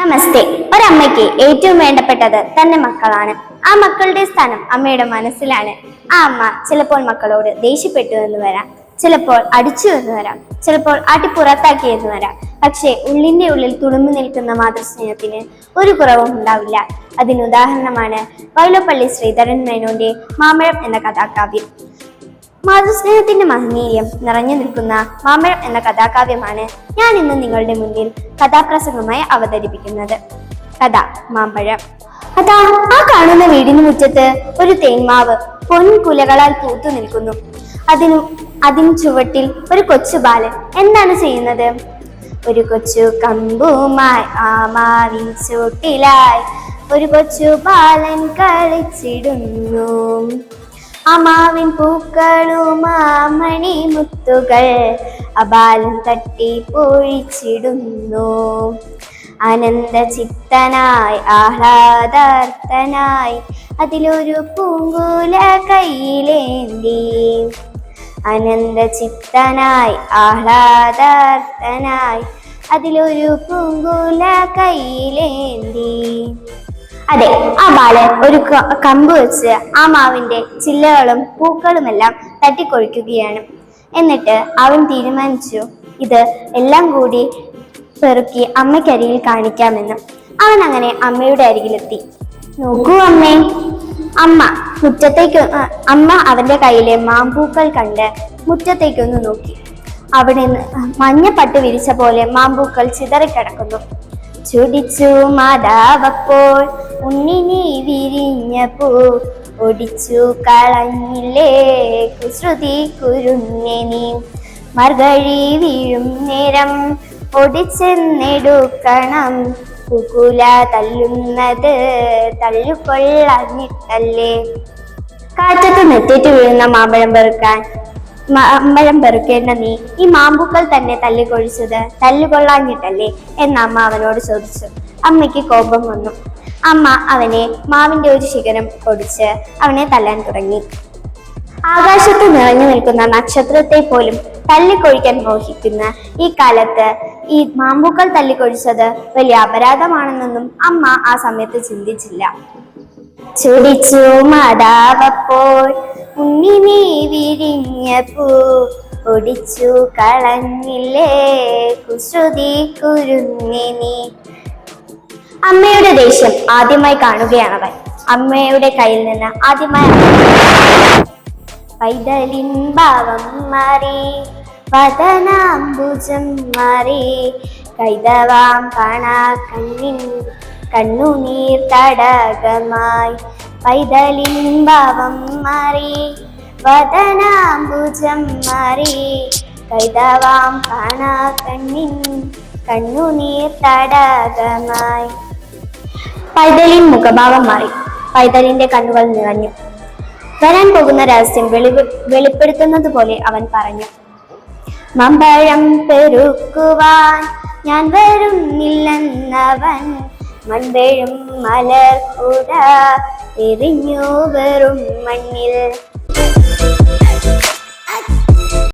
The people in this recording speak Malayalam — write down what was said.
നമസ്തേ. ഒരമ്മയ്ക്ക് ഏറ്റവും വേണ്ടപ്പെട്ടത് തന്റെ മക്കളാണ്. ആ മക്കളുടെ സ്ഥാനം അമ്മയുടെ മനസ്സിലാണ്. ആ അമ്മ ചിലപ്പോൾ മക്കളോട് ദേഷ്യപ്പെട്ടു എന്ന് വരാം. ചിലപ്പോൾ അടിച്ചു എന്ന് വരാം. ചിലപ്പോൾ ആട്ടി പുറത്താക്കി എന്ന് വരാം. പക്ഷേ ഉള്ളിന്റെ ഉള്ളിൽ തുളുമ്പി നിൽക്കുന്ന മാതൃസ്നേഹത്തിന് ഒരു കുറവും ഉണ്ടാവില്ല. അതിനുദാഹരണമാണ് വൈലോപ്പള്ളി ശ്രീധരൻ മേനോന്റെ മാമ്പഴം എന്ന കഥാകാവ്യം. മാതൃസ്നേഹത്തിന്റെ മഹനീയം നിറഞ്ഞു നിൽക്കുന്ന മാമ്പഴം എന്ന കഥാകാവ്യമാണ് ഞാൻ ഇന്ന് നിങ്ങളുടെ മുന്നിൽ കഥാപ്രസംഗമായി അവതരിപ്പിക്കുന്നത്. കഥ മാമ്പഴം. അതാ ആ കാണുന്ന വീടിന് മുറ്റത്ത് ഒരു തേന്മാവ് പൊൻകുലകളാൽ പൂത്തു നിൽക്കുന്നു. അതിനു അതിന് ചുവട്ടിൽ ഒരു കൊച്ചു ബാലൻ എന്താണ് ചെയ്യുന്നത്? ഒരു കൊച്ചു കമ്പുമായി ആ മാവിൻ ചുവട്ടിലായി ഒരു കൊച്ചു ബാലൻ കളിച്ചിടുന്നു. അമാവിൻ പൂക്കളും ആമണി മുത്തുകൾ അബാലം തട്ടി പൊഴിച്ചിടുന്നു. അനന്ത ചിത്തനായി ആഹ്ലാദാർത്ഥനായി അതിലൊരു പൂങ്കുല കയ്യിലേന്തി. അനന്ത ചിത്തനായി ആഹ്ലാദാർത്ഥനായി അതിലൊരു പൂങ്കുല കയ്യിലേന്തി. അതെ ആ ബാലൻ ഒരു കമ്പ് വെച്ച് ആ മാവിന്റെ ചില്ലകളും പൂക്കളുമെല്ലാം തട്ടിക്കൊഴിക്കുകയാണ്. എന്നിട്ട് അവൻ തീരുമാനിച്ചു ഇത് എല്ലാം കൂടി പെറുക്കി അമ്മയ്ക്കരികിൽ കാണിക്കാമെന്ന്. അവൻ അങ്ങനെ അമ്മയുടെ അരികിലെത്തി. നോക്കൂ അമ്മേ. അമ്മ മുറ്റത്തേക്ക് അമ്മ അവന്റെ കയ്യിലെ മാമ്പൂക്കൾ കണ്ട് മുറ്റത്തേക്കൊന്ന് നോക്കി. അവിടെ മഞ്ഞപ്പട്ട് വിരിച്ച പോലെ മാമ്പൂക്കൾ ചിതറിക്കിടക്കുന്നു. ചുടിച്ചു മാതാവപ്പോൾ ഉണ്ണിനി വിരിഞ്ഞ ഒടിച്ചു കളഞ്ഞില്ലേ കുസൃതി കുരുങ്ങനി മറുകഴി വീഴും നേരം ഒടിച്ചെന്നെടുക്കണം കുകുല തല്ലുന്നത് തല്ലുകൊള്ളഞ്ഞിട്ടല്ലേ. കാറ്റത്ത് നെത്തിട്ട് വീഴുന്ന മാമ്പഴം പെറുക്കാൻ മാമ്പഴം പെറുക്കേണ്ട നീ ഈ മാമ്പൂക്കൾ തന്നെ തല്ലിക്കൊഴിച്ചത് തല്ലുകൊള്ളാഞ്ഞിട്ടല്ലേ? എന്ന് അമ്മ അവനോട് ചോദിച്ചു. അമ്മയ്ക്ക് കോപം വന്നു. അമ്മ അവനെ മാവിന്റെ ഒരു ശിഖരം പൊടിച്ച് അവനെ തല്ലാൻ തുടങ്ങി. ആകാശത്ത് നിറഞ്ഞു നിൽക്കുന്ന നക്ഷത്രത്തെ പോലും തല്ലിക്കൊഴിക്കാൻ മോഹിക്കുന്ന ഈ കാലത്ത് ഈ മാമ്പൂക്കൾ തല്ലിക്കൊഴിച്ചത് വലിയ അപരാധമാണെന്നൊന്നും അമ്മ ആ സമയത്ത് ചിന്തിച്ചില്ല. ചുടിച്ചു മാതാവപ്പോൾ. ഉണ്ണി നീ വിരിഞ്ഞ പൂ ഒടിച്ചു കളഞ്ഞില്ലേ? കുശ്രുതി കുരുന്നിനി അമ്മയുടെ ദേഷ്യം ആദ്യമായി കാണുകയാണവൻ. അമ്മയുടെ കയ്യിൽ നിന്ന് ആദ്യമായി പൈതലിൻ ഭാവം മാറി വദനാംബുജം മാറി. കൈതവാം കാണാ കണ്ണിൻ കണ്ണുനീർ തടാകമായി പൈതലിൻ ഭാവം മാറി വദനാംബുജം മാറി. കൈതവാം കാണാ കണ്ണിൻ കണ്ണുനീർ തടാകമായി. പൈതലിൻ മുഖഭാവം മാറി പൈതലിന്റെ കണ്ണുകൾ നിറഞ്ഞു. വരാൻ പോകുന്ന രഹസ്യം വെളിവ് വെളിപ്പെടുത്തുന്നത് പോലെ അവൻ പറഞ്ഞു മമ്പഴം പെരുക്കുവാൻ ഞാൻ വരുന്നില്ലെന്നവൻ മൺവേഴും മലർ കൂട എറിഞ്ഞു വെറും മണ്ണിൽ.